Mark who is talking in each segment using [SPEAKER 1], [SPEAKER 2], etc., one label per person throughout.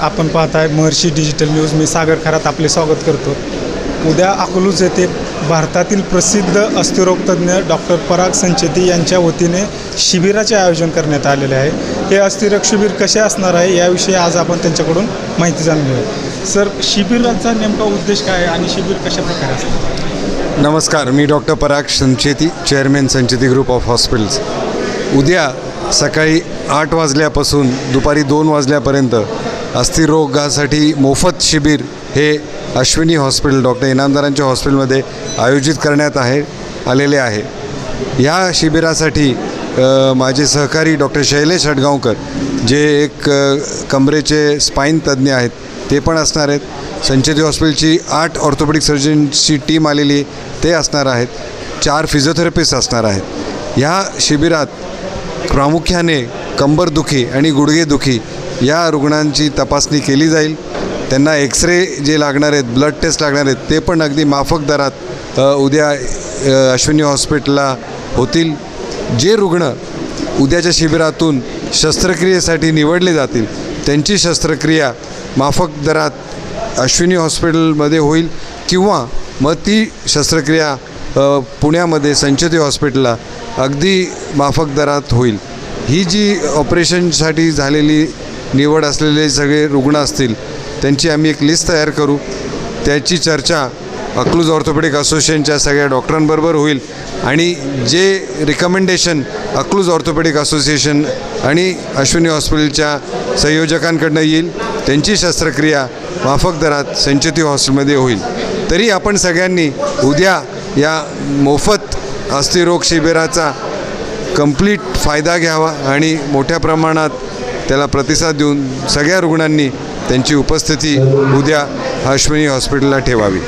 [SPEAKER 1] आपण पाहताय Maharshi digital news मी सागर खरात आपले स्वागत करतो. उद्या अकलूज येथे भारतातील प्रसिद्ध अस्थिरोगतज्ञ डॉक्टर पराग संचेती यांच्या वतीने शिबिराचे आयोजन करण्यात आलेले आहे. हे अस्थिरोग शिबिर कसे असणार आहे याविषयी आज आपण त्यांच्याकडून माहिती जाणून घेऊया सर शिबिराचा नेमका उद्देश काय आहे आणि शिबिर कशा प्रकारे असतं
[SPEAKER 2] नमस्कार मी doctor Parag Sancheti chairman Sancheti group of hospitals उद्या सकाळी आठ वाजल्यापासून दुपारी दोन वाजल्यापर्यंत अस्थिरोगासाठी मोफत शिबिर हे अश्विनी हॉस्पिटल डॉक्टर इनामदारांच्या हॉस्पिटलमध्ये आयोजित करण्यात आहे आलेले आहे. या शिबिरासाठी माझे सहकारी डॉक्टर शैलेश हडगावकर जे एक कमरेचे स्पाईन तज्ज्ञ आहेत ते पण असणार आहेत. संचेती हॉस्पिटलची आठ ऑर्थोपेडिक सर्जनची टीम आलेली ते असणार आहेत. चार फिजिओथेरपिस्ट असणार आहेत. ह्या शिबिरात प्रामुख्याने कंबरदुखी आणि गुडघेदुखी या रुग्णांची तपासणी केली जाईल. त्यांना एक्सरे जे लागणार आहेत ब्लड टेस्ट लागणार आहेत ते पण अगदी माफक दरात उद्या अश्विनी हॉस्पिटलला होतील. जे रुग्ण उद्याच्या शिबिरातून शस्त्रक्रियेसाठी निवडले जातील त्यांची शस्त्रक्रिया माफक दरात अश्विनी हॉस्पिटलमध्ये होईल किंवा मग ती शस्त्रक्रिया पुण्यामध्ये संचेती हॉस्पिटलला अगदी माफक दरात होईल. ही जी ऑपरेशनसाठी झालेली निवड असलेले सगळे रुग्ण असतील त्यांची आम्ही एक लिस्ट तयार करू. त्याची चर्चा अक्लूज ऑर्थोपेडिक असोसिएशनच्या सगळ्या डॉक्टरांबरोबर होईल आणि जे रिकमेंडेशन अक्लूज ऑर्थोपेडिक असोसिएशन आणि अश्विनी हॉस्पिटलच्या संयोजकांकडनं येईल त्यांची शस्त्रक्रिया माफक दरात सेंचुरी हॉस्पिटलमध्ये होईल. तरी आपण सगळ्यांनी उद्या या मोफत अस्थिरोग शिबिराचा कंप्लीट फायदा घ्यावा आणि मोठ्या प्रमाणात त्याला प्रतिसाद देऊन सगळ्या रुग्णांनी त्यांची उपस्थिती उद्या अश्विनी हॉस्पिटलला ठेवावी.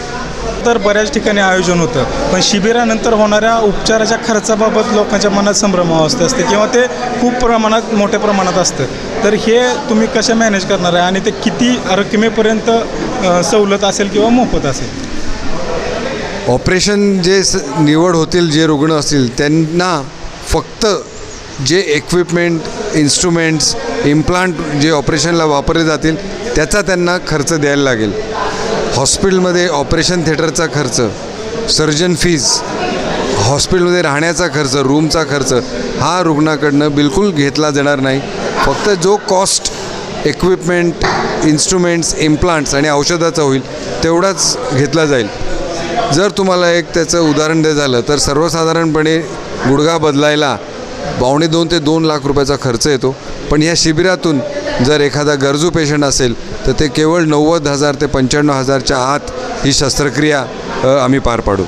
[SPEAKER 1] तर बऱ्याच ठिकाणी आयोजन होतं. पण शिबिरानंतर होणाऱ्या उपचाराच्या खर्चाबाबत लोकांच्या मनात संभ्रमावस्था असते किंवा ते खूप प्रमाणात मोठ्या प्रमाणात असतं. तर हे तुम्ही कशा मॅनेज करणार आहे? आणि ते किती रकमेपर्यंत सवलत असेल किंवा मोफत असेल?
[SPEAKER 2] ऑपरेशन जे स निवड होतील जे रुग्ण असतील त्यांना फक्त जे इक्विपमेंट इन्स्ट्रुमेंट्स इम्प्लांट जे ऑपरेशनला वापरले जातील त्याचा त्यांना खर्च द्यायला लागेल. हॉस्पिटलमध्ये ऑपरेशन थिएटरचा खर्च सर्जन फीज हॉस्पिटलमध्ये राहण्याचा खर्च रूमचा खर्च हा रुग्णाकडनं बिलकुल घेतला जाणार नाही. फक्त जो कॉस्ट इक्विपमेंट इन्स्ट्रुमेंट्स इम्प्लांट्स आणि औषधाचा होईल तेवढाच घेतला जाईल. जर तुम्हाला एक त्याचं उदाहरण द्यायचं झालं तर सर्वसाधारणपणे गुडघा बदलायला पावणे दोन ते दोन लाख रुपयाचा खर्च येतो. पण या शिबिरातून जर एखादा गरजू पेशंट असेल तर ते केवळ नव्वद हजार ते पंच्याण्णव हजारच्या आत ही शस्त्रक्रिया आम्ही पार पाडू.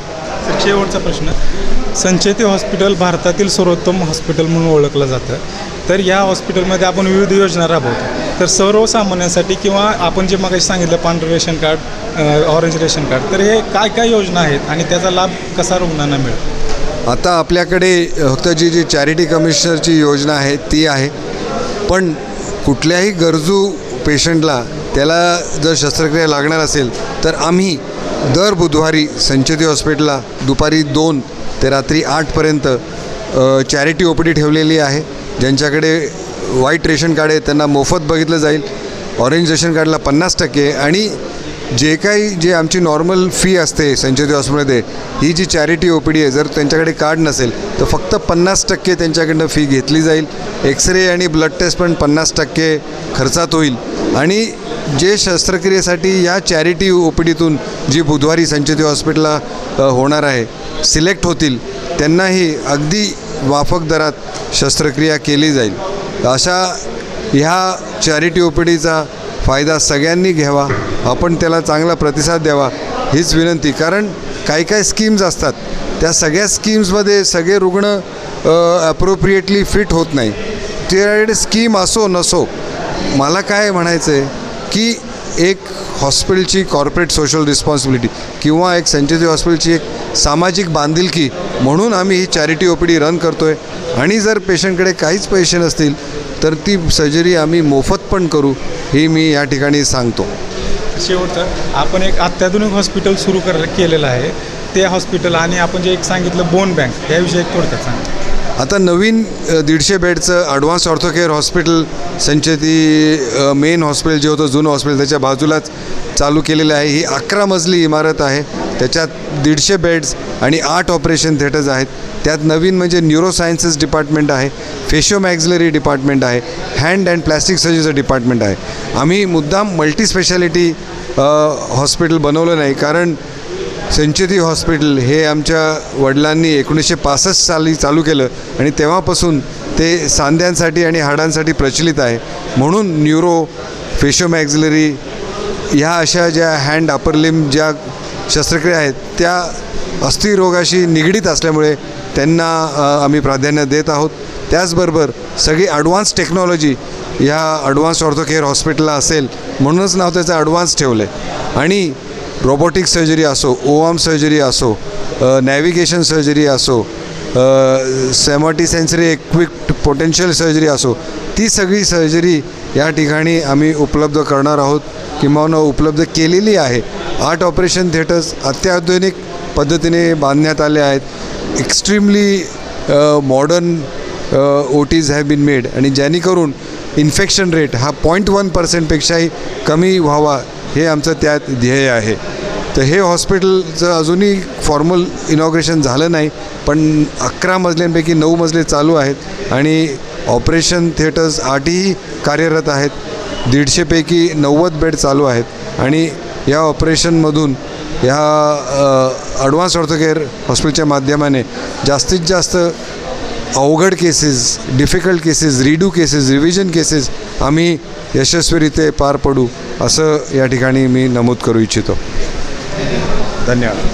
[SPEAKER 1] शेवटचा प्रश्न. संचेती हॉस्पिटल भारतातील सर्वोत्तम हॉस्पिटल म्हणून ओळखलं जातं. तर या हॉस्पिटलमध्ये आपण विविध योजना राबवतो. तर सर्वसामान्यांसाठी किंवा आपण जे मग सांगितलं पांढरं ration card orange ration card तर हे काय काय योजना आहेत आणि त्याचा लाभ कसा रुग्णांना मिळेल
[SPEAKER 2] आता आपल्याकडे फक्त जी जी चॅरिटी कमिशनरची योजना आहे ती आहे. पण कुठल्याही गरजू पेशंटला त्याला जर शस्त्रक्रिया लागणार असेल तर आम्ही दर बुधवारी संचेती हॉस्पिटलला दुपारी दोन ते रात्री आठपर्यंत चॅरिटी ओ पी डी ठेवलेली आहे. ज्यांच्याकडे व्हाईट रेशन कार्ड आहे त्यांना मोफत बघितलं जाईल. ऑरेंज रेशन कार्डला पन्नास टक्के आणि जे काही जे आमची नॉर्मल फी असते संचेती हॉस्पिटलमध्ये ही जी चॅरिटी ओ पी डी आहे जर त्यांच्याकडे कार्ड नसेल तर फक्त पन्नास टक्के त्यांच्याकडनं फी घेतली जाईल. एक्सरे आणि ब्लड टेस्ट पण पन्नास टक्के खर्चात होईल. आणि जे शस्त्रक्रियेसाठी या चॅरिटी ओ पी डीतून जी बुधवारी संचेती हॉस्पिटलला होणार आहे सिलेक्ट होतील त्यांनाही अगदी वाफक दरात शस्त्रक्रिया केली जाईल. अशा ह्या चॅरिटी ओ पी डीचा फायदा सगळ्यांनी घ्यावा. आपण त्याला चांगला प्रतिसाद द्यावा हीच विनंती. कारण काही काही स्कीम्स असतात. त्या सगळ्या स्कीम्समध्ये सगळे रुग्ण अप्रोप्रिएटली फिट होत नाही. त्याकडे स्कीम असो नसो मला काय म्हणायचं आहे की एक हॉस्पिटलची कॉर्पोरेट सोशल रिस्पॉन्सिबिलिटी किंवा एक सेंचुरी हॉस्पिटलची एक सामाजिक बांधिलकी म्हणून आम्ही ही charity O P D run करतो आहे आणि जर पेशंटकडे काहीच पैसे नसतील तर ती सर्जरी आम्ही मोफत पण करू ही मी या ठिकाणी सांगतो.
[SPEAKER 1] शेवटचं आपण एक अत्याधुनिक हॉस्पिटल सुरू कर केलेलं आहे. ते हॉस्पिटल आणि आपण जे एक सांगितलं बोन बँक याविषयी एक थोडक्यात सांगा.
[SPEAKER 2] आता नवीन दीडशे बेडचं advance orthocare hospital Sancheti main hospital जे होतं जुनं हॉस्पिटल त्याच्या बाजूलाच चालू केलेलं आहे. ही अकरा मजली इमारत आहे. त्याच्यात दीडशे बेड्स आणि आठ ऑपरेशन थिएटर्स आहेत. त्यात नवीन म्हणजे न्यूरोसायन्सेस डिपार्टमेंट आहे फेशिओ मॅक्झलरी डिपार्टमेंट आहे हँड अँड प्लॅस्टिक सर्जरीचं डिपार्टमेंट आहे. आम्ही मुद्दाम मल्टी स्पेशालिटी हॉस्पिटल बनवलं नाही कारण सेंचुरी हॉस्पिटल हे आमच्या वडिलांनी एकोणीसशे पासष्ट साली चालू केलं आणि तेव्हापासून ते सांध्यांसाठी आणि हाडांसाठी प्रचलित आहे. म्हणून न्यूरो फेशो मॅक्झलरी ह्या अशा ज्या हँड अपर लिम ज्या शस्त्रक्रिया आहेत त्या अस्थिरोगाशी निगडीत असल्यामुळे त्यांना आम्ही प्राधान्य देत आहोत. त्याचबरोबर सगळी ॲडव्हान्स टेक्नॉलॉजी ह्या ॲडव्हान्स ऑर्थोकेअर हॉस्पिटलला असेल म्हणूनच नाव त्याचं ॲडव्हान्स ठेवलं आहे आणि रोबोटिक सर्जरी असो ओआम सर्जरी असो नॅव्हिगेशन सर्जरी असो सेमॉटी सेन्सरी इक्विप्ड पोटेन्शियल सर्जरी असो ती सगळी सर्जरी या ठिकाणी आम्ही उपलब्ध करणार आहोत. किंवा उपलब्ध केलेली आहे. आठ ऑपरेशन थिएटर्स अत्याधुनिक पद्धतीने बांधण्यात आले आहेत. Extremely modern O Ts have been made आणि जेणेकरून इन्फेक्शन रेट हा पॉईंट वन पर्सेंटपेक्षाही कमी व्हावा हे आमचं त्यात ध्येय आहे. तर हे हॉस्पिटलचं अजूनही फॉर्मल इनॉग्रेशन झालं नाही पण अकरा मजल्यांपैकी नऊ मजले चालू आहेत आणि ऑपरेशन थिएटर्स आठही कार्यरत आहेत. दीडशेपैकी नव्वद बेड चालू आहेत. आणि या ऑपरेशनमधून ह्या ॲडव्हान्स ऑर्थोकेअर हॉस्पिटलच्या माध्यमाने जास्तीत जास्त अवघड cases difficult cases redo cases revision cases आम्ही यशस्वीरित्या पार पडू असं या ठिकाणी मी नमूद करू इच्छितो. धन्यवाद.